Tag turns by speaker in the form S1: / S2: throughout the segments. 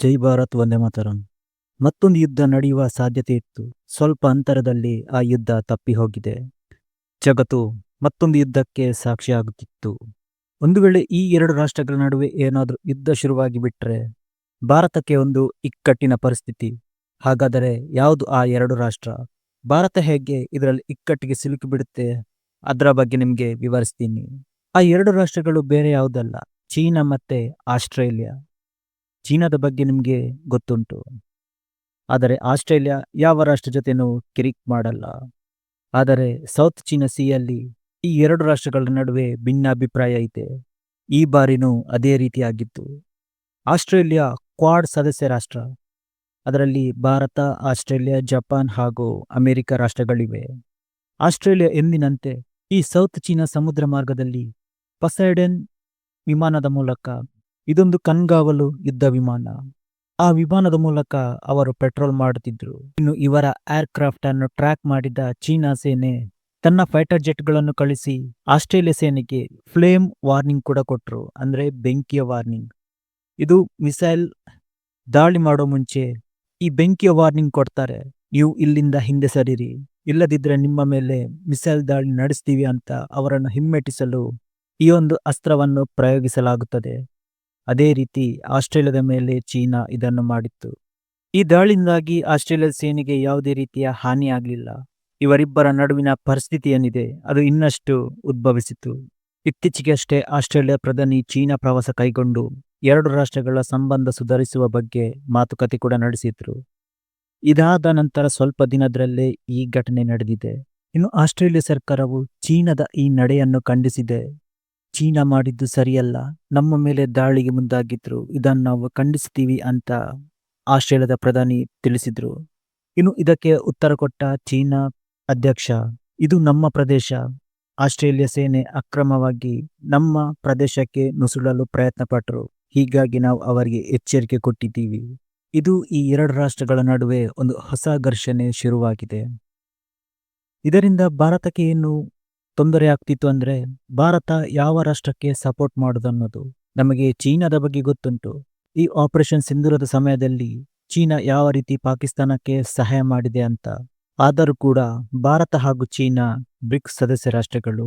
S1: ಜೈ ಭಾರತ್ ವಂದೇ ಮಾತರಂ. ಮತ್ತೊಂದು ಯುದ್ಧ ನಡೆಯುವ ಸಾಧ್ಯತೆ ಇತ್ತು. ಸ್ವಲ್ಪ ಅಂತರದಲ್ಲಿ ಆ ಯುದ್ಧ ತಪ್ಪಿ ಹೋಗಿದೆ. ಜಗತ್ತು ಮತ್ತೊಂದು ಯುದ್ಧಕ್ಕೆ ಸಾಕ್ಷಿಯಾಗುತ್ತಿತ್ತು ಒಂದು ವೇಳೆ ಈ ಎರಡು ರಾಷ್ಟ್ರಗಳ ನಡುವೆ ಏನಾದರೂ ಯುದ್ಧ ಶುರುವಾಗಿ ಬಿಟ್ಟರೆ ಭಾರತಕ್ಕೆ ಒಂದು ಇಕ್ಕಟ್ಟಿನ ಪರಿಸ್ಥಿತಿ. ಹಾಗಾದರೆ ಯಾವುದು ಆ ಎರಡು ರಾಷ್ಟ್ರ? ಭಾರತ ಹೇಗೆ ಇದರಲ್ಲಿ ಇಕ್ಕಟ್ಟಿಗೆ ಸಿಲುಕಿಬಿಡುತ್ತೆ ಅದರ ಬಗ್ಗೆ ನಿಮಗೆ ವಿವರಿಸ್ತೀನಿ. ಆ ಎರಡು ರಾಷ್ಟ್ರಗಳು ಬೇರೆ ಯಾವುದಲ್ಲ. ಚೀನಾ ಮತ್ತೆ ಆಸ್ಟ್ರೇಲಿಯಾ. ಚೀನಾದ ಬಗ್ಗೆ ನಿಮಗೆ ಗೊತ್ತುಂಟು. ಆದರೆ ಆಸ್ಟ್ರೇಲಿಯಾ ಯಾವ ರಾಷ್ಟ್ರ ಜೊತೆನೂ ಕಿರಿಕ್ ಮಾಡಲ್ಲ. ಆದರೆ ಸೌತ್ ಚೀನಾ ಸಿಯಲ್ಲಿ ಈ ಎರಡು ರಾಷ್ಟ್ರಗಳ ನಡುವೆ ಭಿನ್ನಾಭಿಪ್ರಾಯ ಇದೆ. ಈ ಬಾರಿನೂ ಅದೇ ರೀತಿಯಾಗಿತ್ತು. ಆಸ್ಟ್ರೇಲಿಯಾ ಕ್ವಾಡ್ ಸದಸ್ಯ ರಾಷ್ಟ್ರ. ಅದರಲ್ಲಿ ಭಾರತ, ಆಸ್ಟ್ರೇಲಿಯಾ, ಜಪಾನ್ ಹಾಗೂ ಅಮೆರಿಕ ರಾಷ್ಟ್ರಗಳಿವೆ. ಆಸ್ಟ್ರೇಲಿಯಾ ಎಂದಿನಂತೆ ಈ ಸೌತ್ ಚೀನಾ ಸಮುದ್ರ ಮಾರ್ಗದಲ್ಲಿ ಪಸೈಡೆನ್ ವಿಮಾನದ ಮೂಲಕ ಇದೊಂದು ಕಣ್ಗಾವಲು ಯುದ್ಧ ವಿಮಾನ. ಆ ವಿಮಾನದ ಮೂಲಕ ಅವರು ಪೆಟ್ರೋಲ್ ಮಾಡುತ್ತಿದ್ದರು ಇನ್ನು ಇವರ ಏರ್ಕ್ರಾಫ್ಟ್ ಅನ್ನು ಟ್ರ್ಯಾಕ್ ಮಾಡಿದ ಚೀನಾ ಸೇನೆ ತನ್ನ ಫೈಟರ್ ಜೆಟ್ಗಳನ್ನು ಕಳಿಸಿ ಆಸ್ಟ್ರೇಲಿಯಾ ಸೇನೆಗೆ ಫ್ಲೇಮ್ ವಾರ್ನಿಂಗ್ ಕೂಡ ಕೊಟ್ಟರು ಅಂದ್ರೆ ಬೆಂಕಿಯ ವಾರ್ನಿಂಗ್ ಇದು ಮಿಸೈಲ್ ದಾಳಿ ಮಾಡೋ ಮುಂಚೆ ಈ ಬೆಂಕಿಯ ವಾರ್ನಿಂಗ್ ಕೊಡ್ತಾರೆ, ನೀವು ಇಲ್ಲಿಂದ ಹಿಂದೆ ಸರಿರಿ, ಇಲ್ಲದಿದ್ರೆ ನಿಮ್ಮ ಮೇಲೆ ಮಿಸೈಲ್ ದಾಳಿ ನಡೆಸ್ತೀವಿ ಅಂತ ಅವರನ್ನು ಹಿಮ್ಮೆಟ್ಟಿಸಲು ಈ ಒಂದು ಅಸ್ತ್ರವನ್ನು ಪ್ರಯೋಗಿಸಲಾಗುತ್ತದೆ. ಅದೇ ರೀತಿ ಆಸ್ಟ್ರೇಲಿಯಾದ ಮೇಲೆ ಚೀನಾ ಇದನ್ನು ಮಾಡಿತ್ತು. ಈ ದಾಳಿಯಿಂದಾಗಿ ಆಸ್ಟ್ರೇಲಿಯಾದ ಸೇನೆಗೆ ಯಾವುದೇ ರೀತಿಯ ಹಾನಿಯಾಗಲಿಲ್ಲ ಇವರಿಬ್ಬರ ನಡುವಿನ ಪರಿಸ್ಥಿತಿ ಏನಿದೆ, ಅದು ಇನ್ನಷ್ಟು ಉದ್ಭವಿಸಿತು. ಇತ್ತೀಚೆಗಷ್ಟೇ ಆಸ್ಟ್ರೇಲಿಯಾ ಪ್ರಧಾನಿ ಚೀನಾ ಪ್ರವಾಸ ಕೈಗೊಂಡು ಎರಡು ರಾಷ್ಟ್ರಗಳ ಸಂಬಂಧ ಸುಧಾರಿಸುವ ಬಗ್ಗೆ ಮಾತುಕತೆ ಕೂಡ ನಡೆಸಿದ್ರು. ಇದಾದ ನಂತರ ಸ್ವಲ್ಪ ದಿನದರಲ್ಲೇ ಈ ಘಟನೆ ನಡೆದಿದೆ. ಇನ್ನು ಆಸ್ಟ್ರೇಲಿಯಾ ಸರ್ಕಾರವು ಚೀನಾದ ಈ ನಡೆಯನ್ನು ಖಂಡಿಸಿದೆ. ಚೀನಾ ಮಾಡಿದ್ದು ಸರಿಯಲ್ಲ. ನಮ್ಮ ಮೇಲೆ ದಾಳಿಗೆ ಮುಂದಾಗಿದ್ರು. ಇದನ್ನು ನಾವು ಖಂಡಿಸ್ತೀವಿ ಅಂತ ಆಸ್ಟ್ರೇಲಿಯಾದ ಪ್ರಧಾನಿ ತಿಳಿಸಿದ್ರು. ಇನ್ನು ಇದಕ್ಕೆ ಉತ್ತರ ಕೊಟ್ಟ ಚೀನಾ ಅಧ್ಯಕ್ಷ, ಇದು ನಮ್ಮ ಪ್ರದೇಶ. ಆಸ್ಟ್ರೇಲಿಯಾ ಸೇನೆ ಅಕ್ರಮವಾಗಿ ನಮ್ಮ ಪ್ರದೇಶಕ್ಕೆ ನುಸುಳಲು ಪ್ರಯತ್ನ ಪಟ್ಟರು ಹೀಗಾಗಿ ನಾವು ಅವರಿಗೆ ಎಚ್ಚರಿಕೆ ಕೊಟ್ಟಿದ್ದೀವಿ. ಇದು ಈ ಎರಡು ರಾಷ್ಟ್ರಗಳ ನಡುವೆ ಒಂದು ಹೊಸ ಘರ್ಷಣೆ ಶುರುವಾಗಿದೆ. ಇದರಿಂದ ಭಾರತಕ್ಕೆ ಏನು ತೊಂದರೆ ಆಗ್ತಿತ್ತು ಅಂದ್ರೆ ಭಾರತ ಯಾವ ರಾಷ್ಟ್ರಕ್ಕೆ ಸಪೋರ್ಟ್ ಮಾಡೋದನ್ನೋದು ನಮಗೆ ಚೀನಾದ ಬಗ್ಗೆ ಗೊತ್ತುಂಟು. ಈ ಆಪರೇಷನ್ ಸಿಂಧೂರದ ಸಮಯದಲ್ಲಿ ಚೀನಾ ಯಾವ ರೀತಿ ಪಾಕಿಸ್ತಾನಕ್ಕೆ ಸಹಾಯ ಮಾಡಿದೆ ಅಂತ ಆದರೂ ಕೂಡ ಭಾರತ ಹಾಗೂ ಚೀನಾ ಬ್ರಿಕ್ಸ್ ಸದಸ್ಯ ರಾಷ್ಟ್ರಗಳು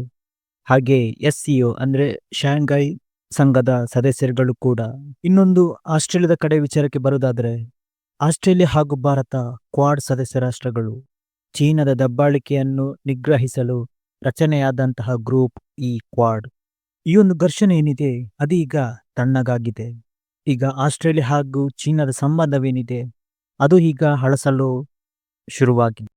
S1: ಹಾಗೆ ಎಸ್ ಸಿಒ ಅಂದ್ರೆ ಶಾಂಘೈ ಸಂಘದ ಸದಸ್ಯರುಗಳು ಕೂಡ. ಇನ್ನೊಂದು ಆಸ್ಟ್ರೇಲಿಯಾದ ಕಡೆ ವಿಚಾರಕ್ಕೆ ಬರುವುದಾದರೆ ಆಸ್ಟ್ರೇಲಿಯಾ ಹಾಗೂ ಭಾರತ ಕ್ವಾಡ್ ಸದಸ್ಯ ರಾಷ್ಟ್ರಗಳು ಚೀನಾದ ದಬ್ಬಾಳಿಕೆಯನ್ನು ನಿಗ್ರಹಿಸಲು ರಚನೆಯಾದಂತಹ ಗ್ರೂಪ್ ಈ ಕ್ವಾಡ್. ಈ ಒಂದು ಘರ್ಷಣೆ ಏನಿದೆ ಅದೀಗ ತಣ್ಣಗಾಗಿದೆ. ಈಗ ಆಸ್ಟ್ರೇಲಿಯಾ ಹಾಗೂ ಚೀನಾದ ಸಂಬಂಧವೇನಿದೆ, ಅದು ಈಗ ಹಳಸಲು ಶುರುವಾಗಿದೆ.